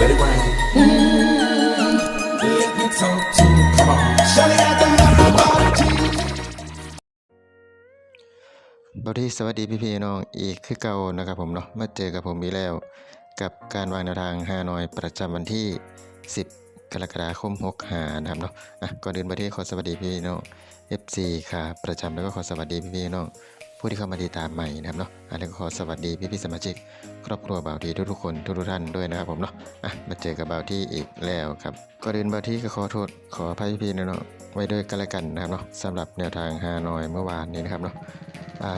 let it rain. Mm, let me talk to you. Come on. Shawty got the love body. บอดี้สวัสดีพี่พี่น้องอีกคือเก่านะครับผมเนาะมาเจอกับผมอีกแล้ว กับการวางแนวทางฮานอยประจำวันที่ 10 กรกฎาคม6หานะครับเนาะอะก่อนอื่นบอดี้ขอสวัสดีพี่น้อง FC ค่ะประจำแล้วก็ขอสวัสดีพี่พี่น้อง ผู้ที่เข้ามาติดตามใหม่นะครับเนาะอะแล้วก็ขอสวัสดีพี่พี่ๆสมาชิก ครอบครัวบ่าวทีทุกๆคนทุกๆท่านด้วยนะครับผมเนาะอะมาเจอกับบ่าวที่อีกแล้วครับก่อนอื่นบ่าวที่ก็ขอโทษขออภัยพี่ๆนะเนาะไว้ด้วยกันละกันนะครับเนาะสำหรับแนวทางฮานอยเมื่อวานนี้นะครับเนาะอ่า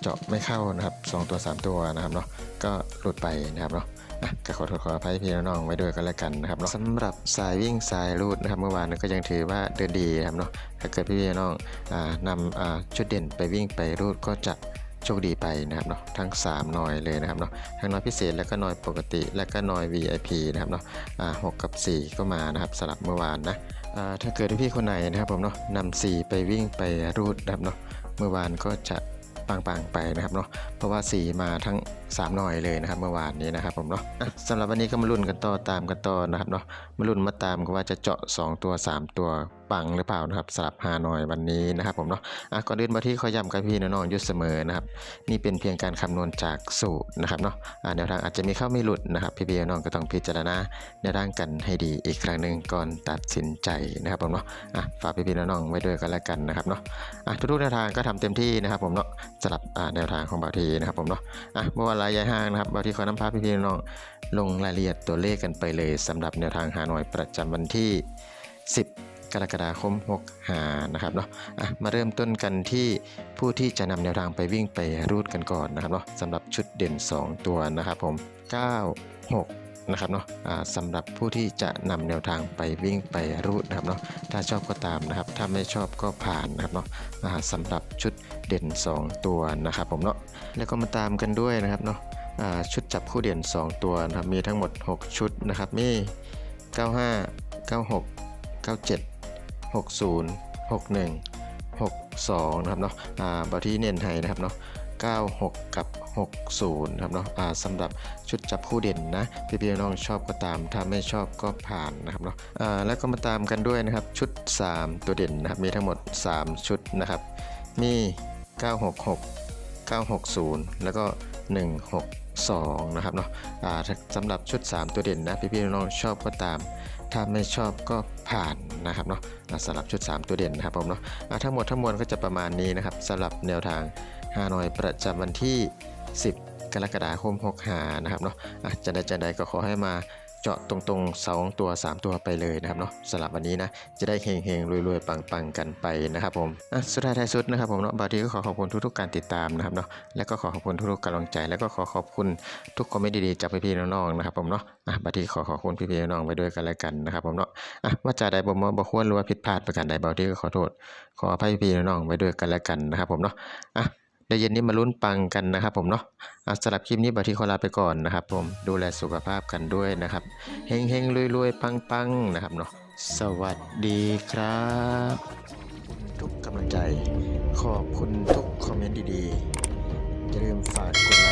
เจาะไม่เข้านะครับสองตัว 3 ตัวนะครับเนาะก็หลุดไปนะครับเนาะ ก็ขอโทษขออภัยพี่น้องๆไว้ด้วยกันแล้วกันนะครับเนาะสำหรับสายวิ่งสายรูดนะครับเมื่อวานก็ยังถือว่าเดินดีนะครับเนาะถ้าเกิดพี่น้องอ่านำอ่าชุดเด่นไปวิ่งไปรูดก็จะโชคดีไปนะครับเนาะทั้ง 3 หน่อยเลยนะครับเนาะทั้งน้อยพิเศษแล้วก็น้อยปกติ แล้วก็น้อย VIP นะครับเนาะอ่าหกกับ 4 ก็มานะครับสลับเมื่อวานนะอ่าถ้าเกิดพี่คนไหนนะครับผมเนาะนำ4ไปวิ่งไปรูดนะครับเนาะเมื่อวานก็จะ ปังๆไปนะครับเนาะเพราะว่าสีมาทั้ง 3 หน่อยเลยนะครับเมื่อวานนี้นะครับผมเนาะอะสำหรับวันนี้ก็มาลุ้นกันต่อตามกันต่อนะครับเนาะมาลุ้นมาตามกันว่าจะเจาะ 2 ตัว 3 ตัว ปังหรือเปล่านะครับสลับฮานอยวันนี้นะครับผมเนาะอะก่อนอื่นมาที่ขอย้ำกับพี่น้องๆอยุดเสมอนะครับนี่เป็นเพียงการคำนวณจากสูตรนะครับเนาะอะแนวทางอาจจะมีเข้าไม่หลุดนะครับพี่ๆน้องก็ต้องพิจารณาแนวทางกันให้ดีอีกครั้งหนึ่งก่อนตัดสินใจนะครับผมเนาะอะฝากพี่ๆน้องๆไว้ด้วยกันแล้วกันนะครับเนาะอะทุกๆแนวทางก็ทำเต็มที่นะครับผมเนาะสลับอ่าแนวทางของบางทีนะครับผมเนาะอะเมื่อวานรายยายห้างนะครับบางทีขอน้ำพาพี่ๆน้องลงรายละเอียดตัวเลขกันไปเลยสำหรับแนวทางหาหน่อยประจำวันที่ 10 กรกฎาคม6หานะครับเนาะอะมาเริ่มต้นกันที่ผู้ที่จะนำแนวทางไปวิ่งไปรูดกันก่อนนะครับเนาะสำหรับชุดเด่น 2 ตัวนะครับผม 9 6นะครับเนาะอ่าสำหรับผู้ที่จะนำแนวทางไปวิ่งไปรูดนะครับเนาะถ้าชอบก็ตามนะครับ ถ้าไม่ชอบก็ผ่านนะครับเนาะอ่าสำหรับชุดเด่น 2 ตัวนะครับผมเนาะแล้วก็มาตามกันด้วยนะครับเนาะอ่าชุดจับคู่เด่น 2 ตัวนะครับมีทั้งหมด 6 ชุดนะครับมี 95 96 97 60 61 62นะครับเนาะอ่าบอที่เน้นให้นะครับเนาะ96 กับ 60นะครับเนาะอ่าสำหรับชุดจับคู่เด่นนะพี่พี่น้องชอบก็ตาม ถ้าไม่ชอบก็ผ่านนะครับเนาะอ่าแล้วก็มาตามกันด้วยนะครับชุด 3 ตัวเด่นนะครับมีทั้งหมด 3 ชุดนะครับ มี 966 960 แล้วก็ 162 นะครับเนาะอ่าสำหรับชุด 3 ตัวเด่นนะพี่พี่น้องชอบก็ตาม ถ้าไม่ชอบก็ผ่านนะครับเนาะสำหรับชุด 3 ตัวเด่นนะครับผมเนาะทั้งหมดทั้งมวลก็จะประมาณนี้นะครับสำหรับแนวทางฮานอยประจำวันที่ 10 กรกฎาคม6หานะครับเนาะอะจะได้จะได้ก็ขอให้มา เจาะตรงๆ 2 ตัว 3 ตัวไปเลยนะครับเนาะสำหรับวันนี้นะจะได้เฮงๆรวยๆปังๆกันไปนะครับผมอะสุดท้ายท้ายสุดนะครับผมเนาะบางทีก็ขอขอบคุณทุกๆการติดตามนะครับเนาะและก็ขอขอบคุณทุกๆกำลังใจ แล้วก็ขอขอบคุณทุกคอมเมนต์ดีๆจากพี่ๆน้องๆนะครับผมเนาะอะบางทีขอขอบคุณพี่ๆน้องๆไว้ด้วยกันแล้วกันนะครับผมเนาะอะว่าจะใดบ่มบ่ควรหรือว่าผิดพลาดประการใดบางทีก็ขอโทษ ขออภัยพี่ๆน้องๆไว้ด้วยกันแล้วกันนะครับผมเนาะอะ ดี๋ยวเย็นนี้มาลุ้นปังกันนะครับผมเนาะอะสำหรับคลิปนี้บาที่ขอลาไปก่อนนะครับ ผมดูแลสุขภาพกันด้วยนะครับเฮงเฮงรวยรวยปังปังนะครับเนาะสวัสดีครับทุกกำลังใจ ขอบคุณทุกคอมเมนต์ดีๆอย่าลืมฝากกดไลค์